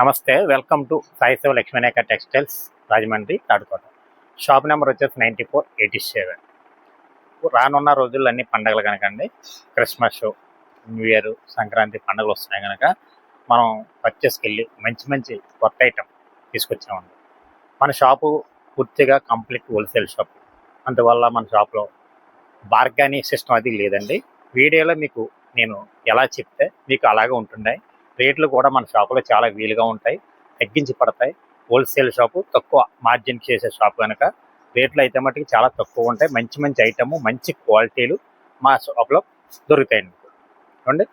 నమస్తే welcome to Saishiva Lakshminayaka textiles Rajahmundry Tadukota. Shop number వచ్చేసి ninety four eighty seven. రానున్న రోజుల్లో అన్ని పండగలు కనుకండి. క్రిస్మస్ న్యూ ఇయర్ సంక్రాంతి పండుగలు వస్తున్నాయి కనుక మనం పర్చేస్కి వెళ్ళి మంచి మంచి కొత్త ఐటమ్ తీసుకొచ్చామండి. మన షాపు పూర్తిగా కంప్లీట్ హోల్సేల్ షాప్ అందువల్ల మన షాప్లో బార్గానీ సిస్టమ్ అది లేదండి. వీడియోలో మీకు నేను ఎలా చెప్తే మీకు అలాగే ఉంటుండే. రేట్లు కూడా మన షాపులో చాలా వీలుగా ఉంటాయి తగ్గించి పడతాయి. హోల్సేల్ షాపు తక్కువ మార్జిన్ చేసే షాప్ కనుక రేట్లు అయితే మట్టుకు చాలా తక్కువ ఉంటాయి. మంచి మంచి ఐటమ్ మంచి క్వాలిటీలు మా షాప్లో దొరుకుతాయి చూడండి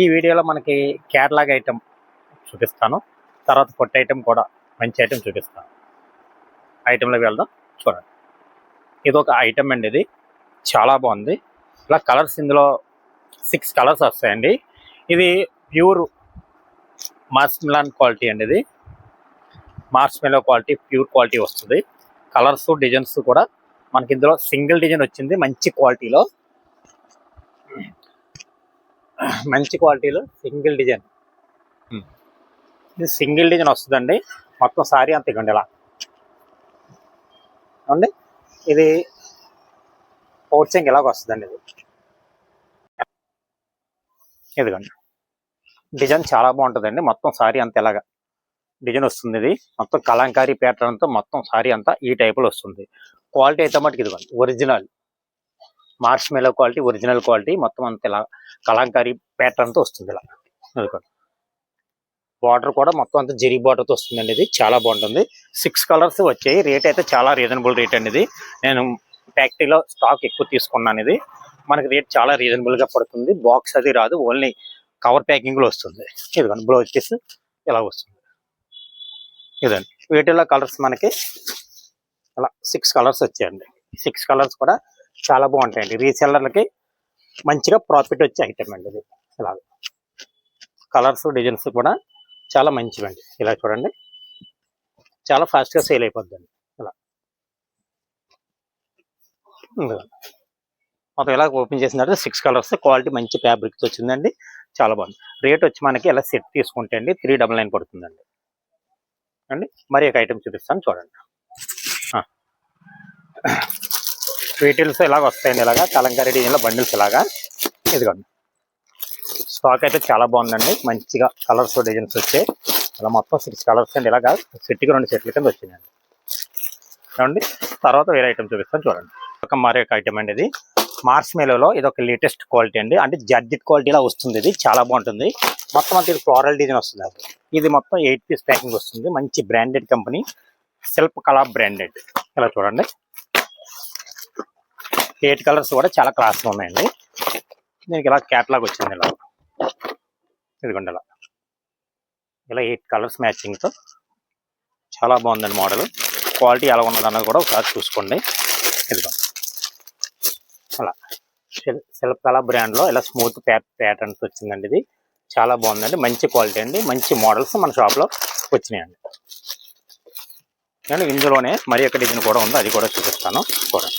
ఈ వీడియోలో మనకి కేరళ ఐటమ్ చూపిస్తాను. తర్వాత పొట్ట ఐటమ్ కూడా మంచి ఐటమ్ చూపిస్తాను. ఐటెంలోకి వెళ్దాం చూడండి. ఇది ఒక ఐటమ్ అండి ఇది. చాలా బాగుంది. ఇలా కలర్స్ ఇందులో సిక్స్ కలర్స్ వస్తాయండి. ఇది ప్యూర్ మాస్ మిలాన్ క్వాలిటీ అండి ఇది. Marshmallow quality pure quality వస్తుంది. కలర్స్ డిజైన్స్ కూడా మనకి ఇందులో సింగిల్ డిజైన్ వచ్చింది మంచి క్వాలిటీలో మంచి క్వాలిటీలో సింగిల్ డిజైన్ ఇది సింగిల్ డిజైన్ వస్తుందండి. మొత్తం సారీ అంత ఇవ్వండి ఇలా. అండి ఇది పౌచింగ్ ఇలాగ వస్తుందండి ఇది. ఇదిగోండి. డిజైన్ చాలా బాగుంటుందండి. మొత్తం సారీ అంత ఇలాగ డిజైన్ వస్తుంది ఇది. మొత్తం కలంకారీ ప్యాటర్న్తో మొత్తం సారీ అంతా ఈ టైపులో వస్తుంది. క్వాలిటీ అయితే మటుకు ఇదిగోండి original marshmallow quality original quality మొత్తం అంత ఇలా కలంకారీ ప్యాటర్న్తో వస్తుంది ఇలా. ఇదిగోండి బార్డర్ కూడా మొత్తం అంత జెరీ బార్డర్తో వస్తుందండి ఇది. చాలా బాగుంటుంది. సిక్స్ కలర్స్ వచ్చాయి. రేట్ అయితే చాలా రీజనబుల్ రేట్ అండి ఇది. నేను ఫ్యాక్టరీలో స్టాక్ ఎక్కువ తీసుకున్నాను ఇది. మనకి రేట్ చాలా రీజనబుల్గా పడుతుంది. బాక్స్ అది రాదు. ఓన్లీ కవర్ ప్యాకింగ్లో వస్తుంది. ఇదిగోండి బ్లౌజ్ పీస్ ఇలా వస్తుంది. ఇదండి వీటిలో కలర్స్ మనకి అలా సిక్స్ కలర్స్ వచ్చాయండి. సిక్స్ కలర్స్ కూడా చాలా బాగుంటాయండి. రీసెల్లర్లకి మంచిగా ప్రాఫిట్ వచ్చే ఐటమ్ అండి ఇది. ఇలా కలర్స్ డిజైన్స్ కూడా చాలా మంచివండి. ఇలా చూడండి. చాలా ఫాస్ట్గా సేల్ అయిపోద్దండి. ఇలా. మొత్తం ఇలా ఓపెన్ చేసిన తర్వాత సిక్స్ కలర్స్ క్వాలిటీ మంచి ఫ్యాబ్రిక్తో వచ్చిందండి. చాలా బాగుంది. రేట్ వచ్చి మనకి ఇలా సెట్ తీసుకుంటే అండి త్రీ డబల్ నైన్ పడుతుందండి. అండి మరి ఒక ఐటెం చూపిస్తాను చూడండి. వీటిల్స్ ఇలాగ వస్తాయండి ఇలాగా. కలంకారీ డిజైన్లో బండిల్స్ ఇలాగా. ఇదిగోండి. స్టాక్ అయితే చాలా బాగుందండి. మంచిగా కలర్స్ డిజైన్స్ వచ్చాయి. ఇలా మొత్తం సిక్స్ కలర్స్ అండి ఇలాగా. సెట్కి రెండు సెట్ల కింద వచ్చినాయండి. చూడండి తర్వాత వేరే ఐటెం చూపిస్తాను చూడండి. ఒక మరొక ఒక ఐటమ్ అండి ఇది. స్మార్ట్ స్మెల్లో ఇది ఒక లేటెస్ట్ క్వాలిటీ అండి. అంటే జడ్జిట్ క్వాలిటీలా వస్తుంది ఇది. చాలా బాగుంటుంది. మొత్తం అంతా ఇది ఫ్లోరల్ డిజైన్ వస్తుంది అది. ఇది మొత్తం ఎయిట్ పీస్ ప్యాకింగ్ వస్తుంది. మంచి బ్రాండెడ్ కంపెనీ సెల్ఫ్ కలా బ్రాండెడ్ ఇలా చూడండి. ఎయిట్ కలర్స్ కూడా చాలా క్లాస్గా ఉన్నాయండి. దీనికి ఇలా క్యాట్లాగ్ వచ్చింది ఇలా. ఇదిగోండి ఇలా. ఇలా ఎయిట్ కలర్స్ మ్యాచింగ్తో చాలా బాగుందండి మోడల్ క్వాలిటీ ఎలా ఉన్నదన్నది కూడా ఒకసారి చూసుకోండి. ఇదిగోండి అలా. సెల్- సెల్ఫ్ బ్రాండ్లో ఇలా స్మూత్ ప్యాటర్న్స్ వచ్చిందండి ఇది. చాలా బాగుందండి. మంచి క్వాలిటీ అండి. మంచి మోడల్స్ మన షాప్లో వచ్చినాయండి. కానీ ఇందులోనే మరి ఒక డిజైన్ కూడా ఉంది. అది కూడా చూపిస్తాను. చూడండి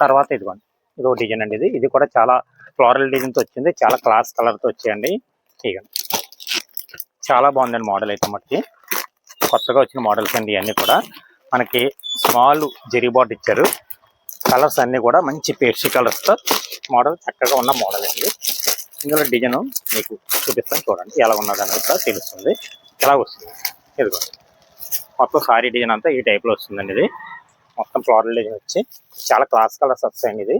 తర్వాత ఇదిగోండి. ఇది ఒక డిజైన్ అండి ఇది. ఇది కూడా చాలా ఫ్లోరల్ డిజైన్తో వచ్చింది. చాలా క్లాస్ కలర్తో వచ్చాయండి. ఇక చాలా బాగుందండి మోడల్ అయితే మటుకి. కొత్తగా వచ్చిన మోడల్స్ అండి ఇవన్నీ కూడా. మనకి స్మాల్ జెరీ బాట్ ఇచ్చారు. కలర్స్ అన్నీ కూడా మంచి పేస్ట్రీ కలర్స్తో మోడల్ చక్కగా ఉన్న మోడల్ అండి. ఇందులో డిజైన్ మీకు చూపిస్తాను చూడండి. ఎలా ఉన్నది అనేది కూడా తెలుస్తుంది. ఎలా వస్తుంది? ఇదిగోండి మొత్తం సారీ డిజైన్ అంతా ఈ టైప్లో వస్తుందండి ఇది. మొత్తం ఫ్లోరల్ డిజైన్ వచ్చి చాలా క్లాస్ కలర్స్ వస్తాయండి ఇది.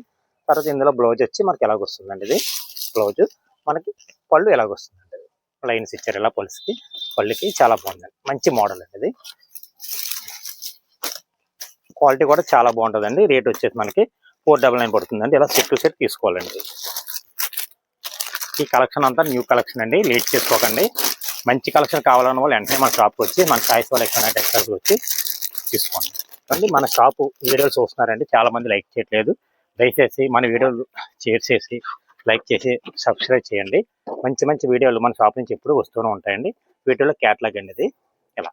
తర్వాత ఇందులో బ్లౌజ్ వచ్చి మనకి ఎలాగొస్తుందండి ఇది? బ్లౌజ్ మనకి పళ్ళు ఎలాగొస్తుంది లైన్స్ ఇచ్చారు ఇలా పొలిసికి. పళ్ళుకి చాలా బాగుందండి. మంచి మోడల్ అండి ఇది. క్వాలిటీ కూడా చాలా బాగుంటుందండి. రేట్ వచ్చేసి మనకి ఫోర్ డబల్ నైన్ పడుతుందండి. ఇలా సెట్ టు సెట్ తీసుకోవాలండి. ఈ కలెక్షన్ అంతా న్యూ కలెక్షన్ అండి. లేట్ చేసుకోకండి. మంచి కలెక్షన్ కావాలన్న వాళ్ళు వెంటనే మన షాప్కి వచ్చి మన ఛాయిస్ వాళ్ళ ఎక్కడ టెక్స్టైల్స్కి వచ్చి తీసుకోండి. అండి మన షాపు వీడియోలు చూస్తున్నారండి. చాలామంది లైక్ చేయట్లేదు. దయచేసి మన వీడియోలు షేర్ చేసి లైక్ చేసి సబ్స్క్రైబ్ చేయండి. మంచి మంచి వీడియోలు మన షాప్ నుంచి ఎప్పుడు వస్తూనే ఉంటాయండి. వీటిలో క్యాట్లాగ్ అండి ఇది. ఇలా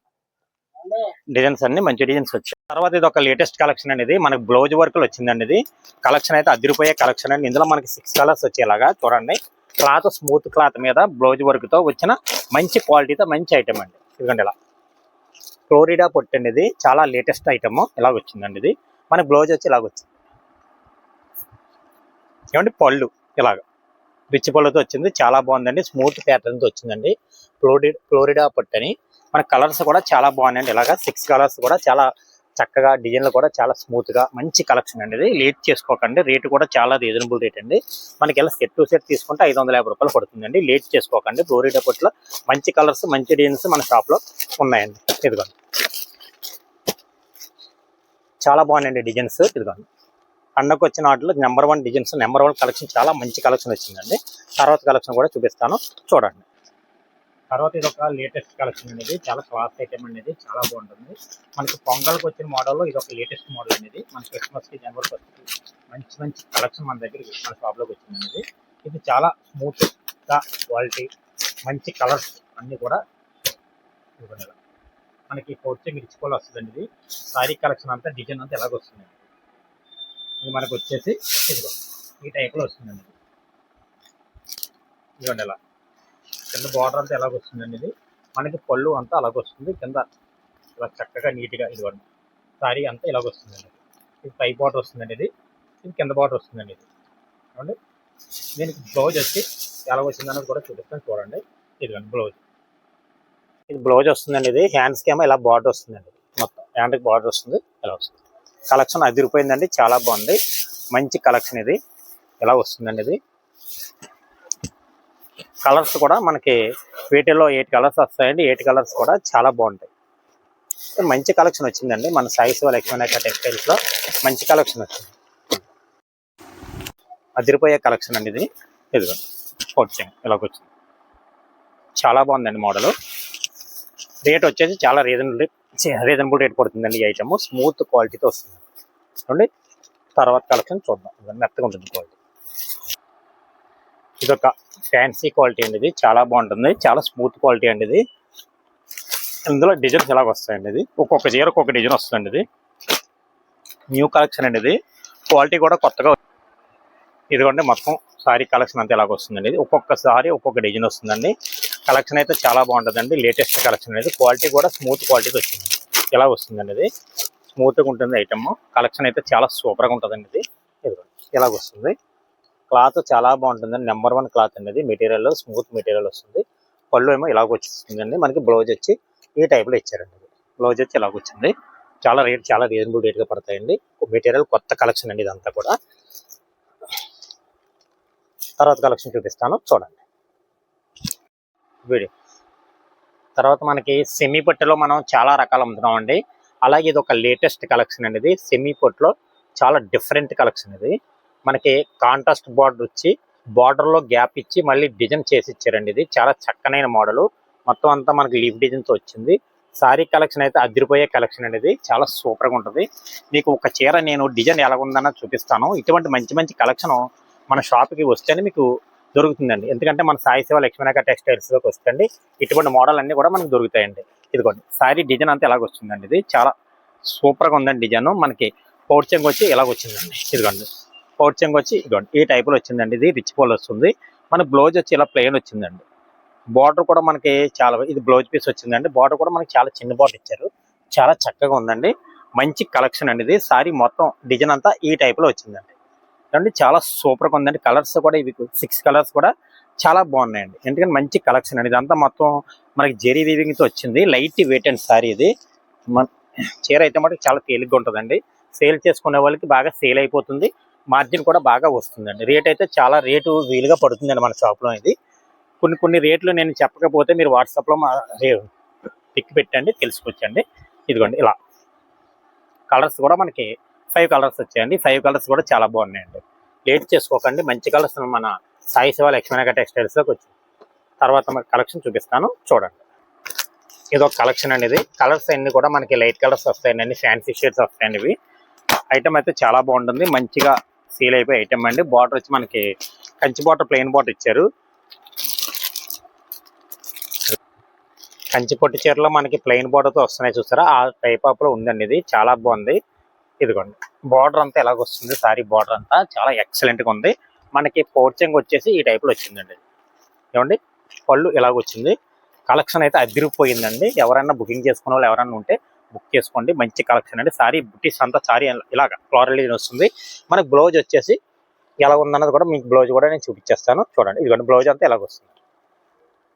డిజైన్స్ అన్ని మంచి డిజైన్స్ వచ్చాయి. తర్వాత ఇది ఒక లేటెస్ట్ కలెక్షన్ అనేది మనకి బ్లౌజ్ వర్క్ వచ్చిందండి ఇది. కలెక్షన్ అయితే అదిరిపోయే కలెక్షన్ అండి. ఇందులో మనకి సిక్స్ కలర్స్ వచ్చేలాగా చూడండి. క్లాత్ స్మూత్ క్లాత్ మీద బ్లౌజ్ వర్క్తో వచ్చిన మంచి క్వాలిటీతో మంచి ఐటమ్ అండి. ఇదిగోండి ఇలా. ఫ్లోరిడా పొట్టండి అనేది చాలా లేటెస్ట్ ఐటమ్ ఇలా వచ్చిందండి ఇది. మనకి బ్లౌజ్ వచ్చి ఇలాగ వచ్చింది. ఏమంటే పళ్ళు. ఇలాగ. రిచ్ పళ్ళతో వచ్చింది. చాలా బాగుందండి. స్మూత్ ప్యాటర్న్తో వచ్చిందండి. ఫ్లోరి ఫ్లోరిడా పట్టు అని మన కలర్స్ కూడా చాలా బాగున్నాయండి. ఇలాగా సిక్స్ కలర్స్ కూడా చాలా చక్కగా డిజైన్లు కూడా చాలా స్మూత్గా మంచి కలెక్షన్ అండి ఇది. లేట్ చేసుకోకండి. రేటు కూడా చాలా రీజనబుల్ రేట్ అండి. మనకి ఇలా సెట్ టు సెట్ తీసుకుంటే ఐదు వందల యాభై రూపాయలు పడుతుందండి. లేట్ చేసుకోకండి. ఫ్లోరిడా పట్టులో మంచి కలర్స్ మంచి డిజైన్స్ మన షాప్లో ఉన్నాయండి. ఇదిగోండి. చాలా బాగున్నాయండి డిజైన్స్. ఇదిగోండి. పండగకు వచ్చిన వాటిలో number one designs number one collection చాలా మంచి కలెక్షన్ వచ్చిందండి. తర్వాత కలెక్షన్ కూడా చూపిస్తాను. చూడండి. తర్వాత ఇది ఒక లేటెస్ట్ కలెక్షన్ అనేది చాలా క్లాస్ ఐటమ్ అనేది చాలా బాగుంటుంది. మనకి పొంగల్కి వచ్చిన మోడల్లో ఇది ఒక లేటెస్ట్ మోడల్ అనేది. మన క్రిస్మస్కి జనవరి ఫస్ట్ మంచి మంచి కలెక్షన్ మన దగ్గర మన షాప్లోకి వచ్చింది అనేది ఇది చాలా స్మూత్గా క్వాలిటీ మంచి కలర్స్ అన్నీ కూడా ఇవ్వండి ఇలా. మనకి కోచింగ్ వస్తుందండి ఇది శారీ కలెక్షన్ అంతా డిజైన్ అంతా ఎలాగొస్తుంది ఇది మనకు వచ్చేసి ఇదిగో ఈ టైప్లో వస్తుందండి ఇదిగోండి ఇలా. కింద బార్డర్ అంతా ఎలాగ వస్తుందండి ఇది? మనకి పళ్ళు అంతా అలాగ వస్తుంది. కింద ఇలా చక్కగా నీట్గా ఇదిగోండి. సారీ అంతా ఇలాగ వస్తుందండి ఇది. పై బార్డర్ వస్తుందండి ఇది. ఇది కింద బార్డర్ వస్తుందండి ఇది. చూడండి. దీనికి బ్లౌజ్ వచ్చి ఎలా వచ్చిందన్నది కూడా చూపిస్తాను చూడండి. ఇదిగోండి బ్లౌజ్ ఇది బ్లౌజ్ వస్తుందండి ఇది. హ్యాండ్స్కి ఏమో ఇలా బార్డర్ వస్తుందండి మొత్తం. హ్యాండ్కి బార్డర్ వస్తుంది. ఇలా వస్తుంది. కలెక్షన్ అదిరిపోయిందండి చాలా బాగుంది. మంచి కలెక్షన్ ఇది. ఇలా వస్తుందండి ఇది? కలర్స్ కూడా మనకి వీటిలో ఎయిట్ కలర్స్ వస్తాయండి ఎయిట్ కలర్స్ కూడా చాలా బాగుంటాయి. మంచి కలెక్షన్ వచ్చిందండి మన సాయి శివ లక్ష్మణ టెక్స్టైల్స్ మంచి కలెక్షన్ వచ్చింది. అదిరిపోయే కలెక్షన్ అండి ఇది. ఇదిగో వచ్చాను ఇలాగ వచ్చింది. చాలా బాగుందండి మోడలు. రేట్ వచ్చేసి చాలా రీజనబుల్ రీజనబుల్ రేట్ పడుతుందండి ఈ ఐటమ్ స్మూత్ క్వాలిటీతో వస్తుంది. చూడండి. తర్వాత కలెక్షన్ చూద్దాం. మెత్తగా ఉంటుంది క్వాలిటీ ఇదొక ఫ్యాన్సీ క్వాలిటీ అండి ఇది. చాలా బాగుంటుంది. చాలా స్మూత్ క్వాలిటీ అండి ఇది. ఇందులో డిజైన్స్ ఎలాగ వస్తాయండి ఇది? ఒక్కొక్క చీర ఒక్కొక్క డిజైన్ వస్తుందండి ఇది. న్యూ కలెక్షన్ అండి ఇది. క్వాలిటీ కూడా కొత్తగా ఇదిగోండి మొత్తం సారీ కలెక్షన్ అంతా ఎలాగ వస్తుందండి ఇది. ఒక్కొక్క సారీ ఒక్కొక్క డిజైన్ వస్తుందండి. కలెక్షన్ అయితే చాలా బాగుంటుందండి. లేటెస్ట్ కలెక్షన్ అనేది. క్వాలిటీ కూడా స్మూత్ క్వాలిటీతో వచ్చింది. ఇలా వస్తుందండి ఇది స్మూత్గా ఉంటుంది ఐటమ్. కలెక్షన్ అయితే చాలా సూపర్గా ఉంటుందండి ఇది. ఇలాగ వస్తుంది. క్లాత్ చాలా బాగుంటుందండి. నెంబర్ వన్ క్లాత్ అనేది. మెటీరియల్ స్మూత్ మెటీరియల్ వస్తుంది. పళ్ళు ఏమో ఇలాగ వచ్చిందండి మనకి బ్లౌజ్ వచ్చి ఈ టైప్లో ఇచ్చారండి. బ్లౌజ్ వచ్చి ఇలాగ వచ్చింది. చాలా రేట్ చాలా రీజనబుల్ రేట్గా పడతాయండి. మెటీరియల్ కొత్త కలెక్షన్ అండి ఇదంతా కూడా. తర్వాత కలెక్షన్ చూపిస్తాను. చూడండి. వీడియో. తర్వాత మనకి సెమీ పట్టులో మనం చాలా రకాలు అమ్ముతున్నాం అండి అలాగే ఇది ఒక లేటెస్ట్ కలెక్షన్ అండి ఇది. సెమీ పట్టులో చాలా డిఫరెంట్ కలెక్షన్ ఇది. మనకి కాంట్రాస్ట్ బార్డర్ వచ్చి బార్డర్లో గ్యాప్ ఇచ్చి మళ్ళీ డిజైన్ చేసి ఇచ్చారండి ఇది. చాలా చక్కనైన మోడల్ మొత్తం అంతా మనకి లీఫ్ డిజైన్తో వచ్చింది. సారీ కలెక్షన్ అయితే అదిరిపోయే కలెక్షన్ అనేది చాలా సూపర్గా ఉంటుంది. మీకు ఒక చీర నేను డిజైన్ ఎలా ఉందన్న చూపిస్తాను. ఇటువంటి మంచి మంచి కలెక్షన్ మన షాప్కి వస్తేనే మీకు దొరుకుతుందండి. ఎందుకంటే మన సాయి శివ లక్ష్మీనాక టెక్స్టైల్స్ వస్తుందండి. ఇటువంటి మోడల్ అన్నీ కూడా మనకు దొరుకుతాయండి. ఇదిగోండి సారీ డిజైన్ అంతా ఎలాగ వస్తుందండి ఇది? చాలా సూపర్గా ఉందండి డిజైన్. మనకి పౌడ్చెంగ్ వచ్చి ఎలాగ వచ్చిందండి? ఇదిగోండి పౌడ్చెంగ్ వచ్చి ఇదిగోండి ఈ టైప్లో వచ్చిందండి ఇది. రిచ్ పోల్ వస్తుంది. మన బ్లౌజ్ వచ్చి ఇలా ప్లెయిన్ వచ్చిందండి. బార్డర్ కూడా మనకి చాలా ఇది బ్లౌజ్ పీస్ వచ్చిందండి. బార్డర్ కూడా మనకి చాలా చిన్న బార్డర్ ఇచ్చారు. చాలా చక్కగా ఉందండి. మంచి కలెక్షన్ అండి ఇది. సారీ మొత్తం డిజైన్ అంతా ఈ టైప్లో వచ్చిందండి. చూడండి చాలా సూపర్గా ఉందండి. కలర్స్ కూడా ఇవి సిక్స్ కలర్స్ కూడా చాలా బాగున్నాయండి. ఎందుకంటే మంచి కలెక్షన్ అండి. ఇదంతా మొత్తం మనకి జెరీ వీవింగ్తో వచ్చింది. లైట్ వెయిట్ అండ్ సారీ ఇది. మన చీర అయితే మటుకు చాలా తేలిగ్గా ఉంటుందండి. సేల్ చేసుకునే వాళ్ళకి బాగా సేల్ అయిపోతుంది. మార్జిన్ కూడా బాగా వస్తుందండి. రేట్ అయితే చాలా రేటు వీలుగా పడుతుందండి మన షాప్లో ఇది. కొన్ని కొన్ని రేట్లు నేను చెప్పకపోతే మీరు వాట్సాప్లో మా పిక్ పెట్టండి తెలుసుకోవచ్చండి ఇదిగోండి ఇలా. కలర్స్ కూడా మనకి ఫైవ్ కలర్స్ వచ్చాయండి. ఫైవ్ కలర్స్ కూడా చాలా బాగున్నాయండి. లేట్ చేసుకోకండి. మంచి కలర్స్ మన సాయి శివ లక్ష్మణగ టెక్స్టైల్స్లోకి వచ్చింది తర్వాత మరి కలెక్షన్ చూపిస్తాను. చూడండి. ఇది ఒక కలెక్షన్ అనేది కలర్స్ అన్ని కూడా మనకి లైట్ కలర్స్ వస్తాయండి. అన్ని ఫ్యాన్సీ షేడ్స్ వస్తాయండి ఇవి. ఐటమ్ అయితే చాలా బాగుంటుంది. మంచిగా సీల్ అయిపోయి ఐటమ్ అండి. బార్డర్ వచ్చి మనకి కంచి బాటర్ ప్లెయిన్ బాటర్ ఇచ్చారు. కంచి పొట్టి చీరలో మనకి ప్లెయిన్తో వస్తున్నాయి చూసారా? ఆ టైప్ ఆఫ్లో ఉందండి ఇది. చాలా బాగుంది. ఇదిగోండి. బార్డర్ అంతా ఎలాగ వస్తుంది? సారీ బార్డర్ అంతా చాలా ఎక్సలెంట్గా ఉంది. మనకి పోర్చింగ్ వచ్చేసి ఈ టైప్లో వచ్చిందండి. ఏమండి? పళ్ళు ఇలాగ వచ్చింది? కలెక్షన్ అయితే అదిరిపోయిందండి. ఎవరైనా బుకింగ్ చేసుకున్న వాళ్ళు ఎవరైనా ఉంటే బుక్ చేసుకోండి. మంచి కలెక్షన్ అండి. సారీ బుటీస్ అంతా సారీ ఇలాగ ఫ్లోరల్ వస్తుంది. మనకి బ్లౌజ్ వచ్చేసి ఎలా ఉందన్నది కూడా మీకు బ్లౌజ్ కూడా నేను చూపించేస్తాను. చూడండి. ఇదిగోండి. బ్లౌజ్ అంతా ఇలాగ వస్తుంది?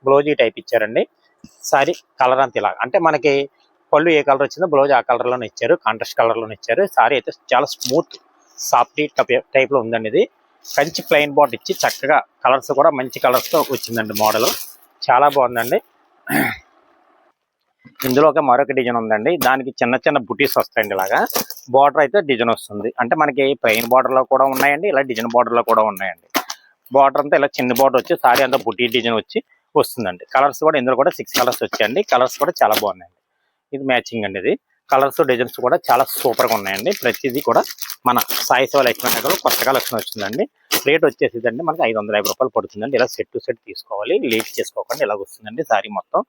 బ్లౌజ్ ఈ టైప్ ఇచ్చారండి. సారీ కలర్ అంతా ఇలాగ. అంటే మనకి పళ్ళు ఏ కలర్ వచ్చిందో బ్లౌజ్ ఆ కలర్లోనే ఇచ్చారు కాంట్రాస్ట్ కలర్లోనే ఇచ్చారు. సారీ అయితే చాలా స్మూత్ సాఫ్టీ టైప్లో ఉందండి ఇది కంచి ప్లెయిన్ బాట్ ఇచ్చి చక్కగా కలర్స్ కూడా మంచి కలర్స్తో వచ్చిందండి మోడల్ చాలా బాగుందండి. ఇందులో ఒక మరొక డిజైన్ ఉందండి. దానికి చిన్న చిన్న బుటీస్ వస్తాయండి ఇలాగా. బార్డర్ అయితే డిజైన్ వస్తుంది. అంటే మనకి ప్లెయిన్ బార్డర్లో కూడా ఉన్నాయండి ఇలా డిజైన్ బార్డర్లో కూడా ఉన్నాయండి. బార్డర్ అంతా ఇలా చిన్న బార్డర్ వచ్చి సారీ అంతా బుటీ డిజైన్ వచ్చి వస్తుందండి. కలర్స్ కూడా ఇందులో కూడా సిక్స్ కలర్స్ వచ్చాయండి. కలర్స్ కూడా చాలా బాగున్నాయండి. ఇది మ్యాచింగ్ అండి ఇది. కలర్స్ డిజైన్స్ కూడా చాలా సూపర్గా ఉన్నాయండి. ప్రతిదీ కూడా మన సాయి సేవ లక్ష్మీ నగర్ కొత్త కలెక్షన్ వచ్చిందండి. రేట్ వచ్చేసిందండి. మనకి ఐదు వందల యాభై రూపాయలు పడుతుందండి. ఇలా సెట్ టు సెట్ తీసుకోవాలి. లేట్ చేసుకోకుండా ఇలా వస్తుందండి సారీ మొత్తం.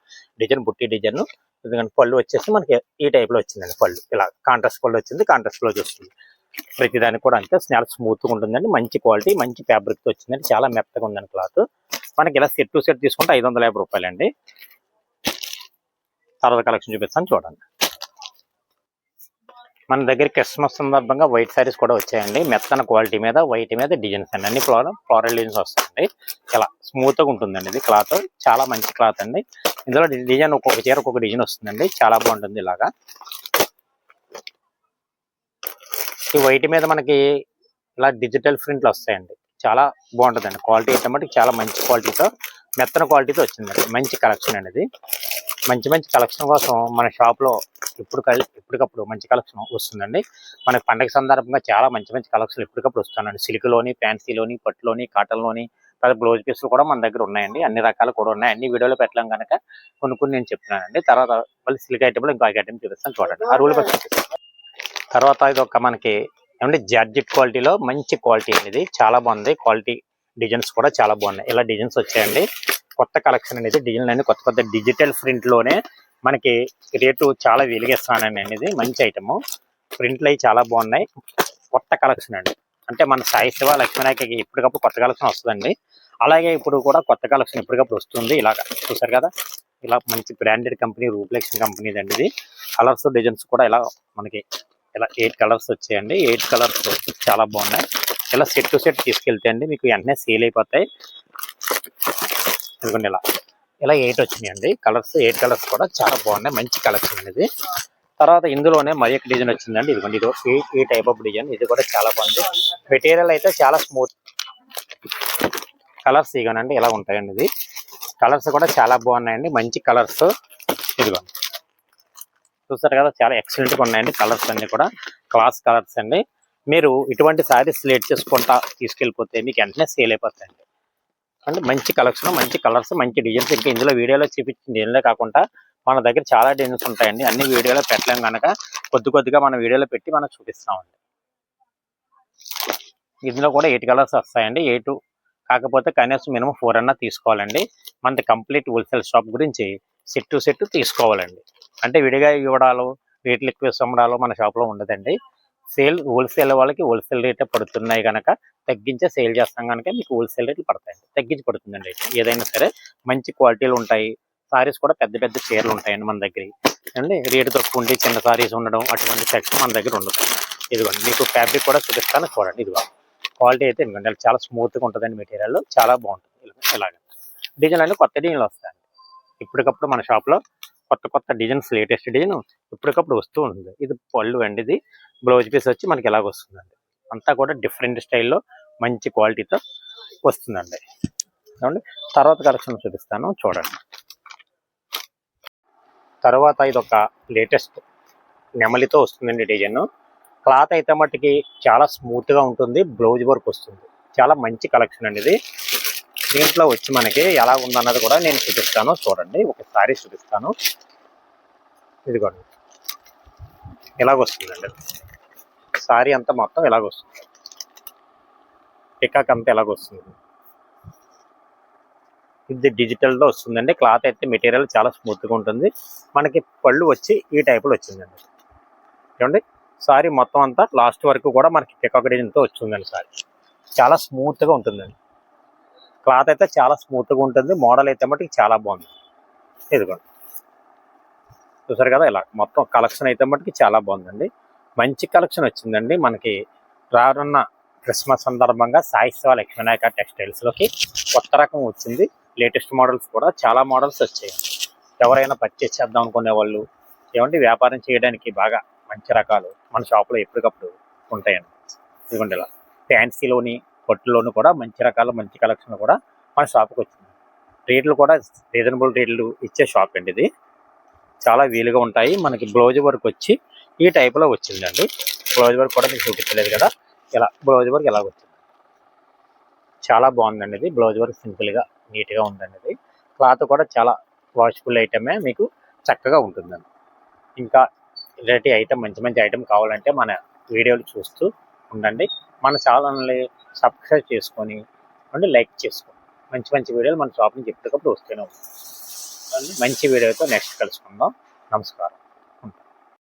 డిజైన్ బుట్టి డిజైన్ ఎందుకంటే పళ్ళు వచ్చేసి మనకి ఈ టైప్లో వచ్చిందండి పళ్ళు. ఇలా కాంట్రాస్ట్ పళ్ళు వచ్చింది. కాంట్రాస్ట్లో వస్తుంది ప్రతిదానికి కూడా అంతే. స్నాల్ స్మూత్గా ఉంటుందండి. మంచి క్వాలిటీ మంచి ఫ్యాబ్రిక్తో వచ్చిందండి. చాలా మెత్తగా ఉందండి క్లాత్ మనకి ఇలా సెట్ టు సెట్ తీసుకుంటే ఐదు వందల యాభై రూపాయలండి. తర్వాత కలెక్షన్ చూపిస్తాను చూడండి. మన దగ్గర క్రిస్మస్ సందర్భంగా వైట్ సారీస్ కూడా వచ్చాయండి. మెత్తన క్వాలిటీ మీద వైట్ మీద డిజైన్స్ అండి. అన్ని ఫ్లోర్ ఫ్లోరల్ డిజైన్స్ వస్తాయండి. ఇలా స్మూత్గా ఉంటుందండి ఇది క్లాత్ చాలా మంచి క్లాత్ అండి. ఇందులో డిజైన్ ఒక్కొక్క చీర ఒక్కొక్క డిజైన్ వస్తుందండి. చాలా బాగుంటుంది ఇలాగా. ఈ వైట్ మీద మనకి ఇలా డిజిటల్ ప్రింట్లు వస్తాయండి. చాలా బాగుంటుందండి. క్వాలిటీ అయితే మటుకు చాలా మంచి క్వాలిటీతో మెత్తన క్వాలిటీతో వచ్చిందండి. మంచి కలెక్షన్ అండి ఇది. మంచి మంచి కలెక్షన్ కోసం మన షాప్లో ఇప్పుడు ఎప్పటికప్పుడు మంచి కలెక్షన్ వస్తుందండి. మనకి పండగ సందర్భంగా చాలా మంచి మంచి కలెక్షన్ ఎప్పటికప్పుడు వస్తానండి సిల్క్లోని ఫ్యాన్సీలోని పట్టులోని కాటన్లోని తర్వాత బ్లౌజ్ పీసులు కూడా మన దగ్గర ఉన్నాయండి. అన్ని రకాలు కూడా ఉన్నాయి అన్ని వీడియోలో పెట్టలేం కనుక కొన్ని కొన్ని నేను చెప్తున్నానండి. తర్వాత మళ్ళీ సిల్క్ ఐటమ్ ఇంకో ఐటమ్ చూపిస్తాను చూడండి. ఆ రూల్ తర్వాత ఇది ఒక మనకి ఏమంటే జార్జెట్ క్వాలిటీలో మంచి క్వాలిటీ అనేది చాలా బాగుంది. క్వాలిటీ డిజైన్స్ కూడా చాలా బాగున్నాయి. ఇలా డిజైన్స్ వచ్చాయండి. కొత్త కలెక్షన్ అనేది డిజైన్ అనేది కొత్త కొత్త డిజిటల్ ప్రింట్లోనే మనకి రేటు చాలా వెలిగిస్తున్నానండి అనేది మంచి ఐటమ్ ప్రింట్లు అవి చాలా బాగున్నాయి. కొత్త కలెక్షన్ అండి. అంటే మన సాయి శివ లక్ష్మీనాయకకి ఎప్పటికప్పుడు కొత్త కలెక్షన్ వస్తుందండి. అలాగే ఇప్పుడు కూడా కొత్త కలెక్షన్ ఎప్పటికప్పుడు వస్తుంది ఇలాగ. చూసారు కదా? ఇలా మంచి బ్రాండెడ్ కంపెనీ రూప్లెక్షన్ కంపెనీ అండి ఇది. కలర్స్ డిజైన్స్ కూడా ఇలా మనకి ఇలా ఎయిట్ కలర్స్ వచ్చాయండి. ఎయిట్ కలర్స్ చాలా బాగున్నాయి. ఇలా సెట్ టు సెట్ తీసుకెళ్తే అండి మీకు వెంటనే సేల్ అయిపోతాయి. ఇదిగోండి ఇలా. ఇలా ఎయిట్ వచ్చినాయండి. కలర్స్ ఎయిట్ కలర్స్ కూడా చాలా బాగున్నాయి. మంచి కలెక్షన్ అనేది. తర్వాత ఇందులోనే మరి ఒక డిజైన్ వచ్చిందండి. ఇదిగోండి ఇది ఈ- టైప్ ఆఫ్ డిజైన్ ఇది కూడా చాలా బాగుంది. మెటీరియల్ అయితే చాలా స్మూత్ కలర్స్ ఇగోనండి ఇలా ఉంటాయండి ఇది. కలర్స్ కూడా చాలా బాగున్నాయండి. మంచి కలర్స్ ఇదిగోండి. చూస్తారు కదా చాలా ఎక్సలెంట్గా ఉన్నాయండి కలర్స్ అన్ని కూడా. క్లాస్ కలర్స్ అండి. మీరు ఇటువంటి సారీస్ లేట్ చేసుకుంటా తీసుకెళ్ళిపోతే మీకు వెంటనే సేల్ అయిపోతాయండి. అంటే మంచి కలెక్షన్ మంచి కలర్స్ మంచి డిజైన్స్ ఇంకా ఇందులో వీడియోలో చూపించింది డిజైన్లే కాకుండా మన దగ్గర చాలా డిజైన్స్ ఉంటాయండి. అన్ని వీడియోలో పెట్టలేం కనుక కొద్ది కొద్దిగా మన వీడియోలో పెట్టి మనం చూపిస్తామండి. ఇందులో కూడా ఎయిట్ కలర్స్ వస్తాయండి. ఎయిట్ కాకపోతే కనీసం మినిమం ఫోర్ అన్నా తీసుకోవాలండి. మనది కంప్లీట్ హోల్సేల్ షాప్ గురించి సెట్ టు సెట్ తీసుకోవాలండి. అంటే విడిగా ఇవ్వడాలు రేట్లు ఎక్కువ అమ్మడాలు మన షాప్లో ఉండదండి. సేల్ హోల్సేల్ వాళ్ళకి హోల్సేల్ రేటే పడుతున్నాయి కనుక తగ్గించే సేల్ చేస్తాం కనుక మీకు హోల్సేల్ రేట్లు పడతాయి. తగ్గించి పడుతుందండి ఏదైనా సరే మంచి క్వాలిటీలు ఉంటాయి. సారీస్ కూడా పెద్ద పెద్ద చీరలు ఉంటాయండి మన దగ్గర. అండి రేటు తక్కువ ఉండి చిన్న సారీస్ ఉండడం అటువంటి సెక్షన్ మన దగ్గర ఉండదు ఇదిగోండి మీకు ఫ్యాబ్రిక్ కూడా చూపిస్తాను చూడండి. ఇదిగో క్వాలిటీ అయితే ఎందుకంటే చాలా స్మూత్గా ఉంటుందండి మెటీరియల్. చాలా బాగుంటుంది. ఇలా- ఇలాగ. డిజైన్ అంటే కొత్త డిజైన్లు వస్తాయండి. ఇప్పటికప్పుడు మన షాప్లో కొత్త కొత్త డిజైన్స్ లేటెస్ట్ డిజైన్ ఇప్పటికప్పుడు వస్తూ ఉంటుంది ఇది పళ్ళు అండి ఇది. బ్లౌజ్ పీస్ వచ్చి మనకి ఎలాగ వస్తుందండి? అంతా కూడా డిఫరెంట్ స్టైల్లో మంచి క్వాలిటీతో వస్తుందండి. ఏమండి? తర్వాత కలెక్షన్ చూపిస్తాను చూడండి. తర్వాత ఇది ఒక లేటెస్ట్ నెమలితో వస్తుందండి డిజైన్. క్లాత్ అయితే మట్టుకి చాలా స్మూత్గా ఉంటుంది బ్లౌజ్ వర్క్ వస్తుంది. చాలా మంచి కలెక్షన్ అండి ఇది. దీంట్లో వచ్చి మనకి ఎలా ఉందన్నది కూడా నేను చూపిస్తాను చూడండి. ఒక సారీ చూపిస్తాను. ఇదిగోండి. ఇలాగొస్తుందండి సారీ అంతా మొత్తం ఇలాగొస్తుంది పికాక్ అంతా ఎలాగొస్తుంది? ఇది డిజిటల్లో వస్తుందండి. క్లాత్ అయితే మెటీరియల్ చాలా స్మూత్గా ఉంటుంది. మనకి పళ్ళు వచ్చి ఈ టైపులో వచ్చిందండి. చూడండి సారీ మొత్తం అంతా లాస్ట్ వరకు కూడా మనకి పికాక్ డిజైన్తో వచ్చిందండి సారీ చాలా స్మూత్గా ఉంటుందండి. క్లాత్ అయితే చాలా స్మూత్గా ఉంటుంది. మోడల్ అయితే మటుకు చాలా బాగుంది. ఇదిగోండి. చూసారు కదా ఇలా మొత్తం కలెక్షన్ అయితే మటుకు చాలా బాగుందండి. మంచి కలెక్షన్ వచ్చిందండి. మనకి రానున్న క్రిస్మస్ సందర్భంగా సాయి శివ లక్ష్మీనాయక టెక్స్టైల్స్లోకి కొత్త రకం వచ్చింది. లేటెస్ట్ మోడల్స్ కూడా చాలా మోడల్స్ వచ్చాయి. ఎవరైనా పర్చేస్ చేద్దాం అనుకునే వాళ్ళు ఏమంటే వ్యాపారం చేయడానికి బాగా మంచి రకాలు మన షాప్లో ఎప్పటికప్పుడు ఉంటాయండి. ఇదిగోండి ఇలా ఫ్యాన్సీలోని పట్టులోని కూడా మంచి రకాల మంచి కలెక్షన్ కూడా మన షాప్కి వచ్చింది. రేట్లు కూడా రీజనబుల్ రేట్లు ఇచ్చే షాప్ అండి ఇది. చాలా వీలుగా ఉంటాయి. మనకి బ్లౌజ్ వర్క్ వచ్చి ఈ టైప్లో వచ్చిందండి. బ్లౌజ్ వర్క్ కూడా మీకు చూపించలేదు కదా. ఇలా బ్లౌజ్ వర్క్ ఎలా వచ్చింది? చాలా బాగుందండి ఇది. బ్లౌజ్ వర్క్ సింపుల్గా నీట్గా ఉందండి ఇది. క్లాత్ కూడా చాలా వాష్ఫుల్ ఐటమే మీకు చక్కగా ఉంటుందండి. ఇంకా ఇలాంటి ఐటమ్ మంచి మంచి ఐటమ్ కావాలంటే మన వీడియోలు చూస్తూ ఉండండి. మన ఛానల్ని సబ్స్క్రైబ్ చేసుకొని అండ్ లైక్ చేసుకోండి. మంచి మంచి వీడియోలు మన షాప్ నుంచి ఎప్పటికప్పుడు వస్తూనే ఉంటాయి. మంచి వీడియోతో నెక్స్ట్ కలుసుకుందాం. నమస్కారం.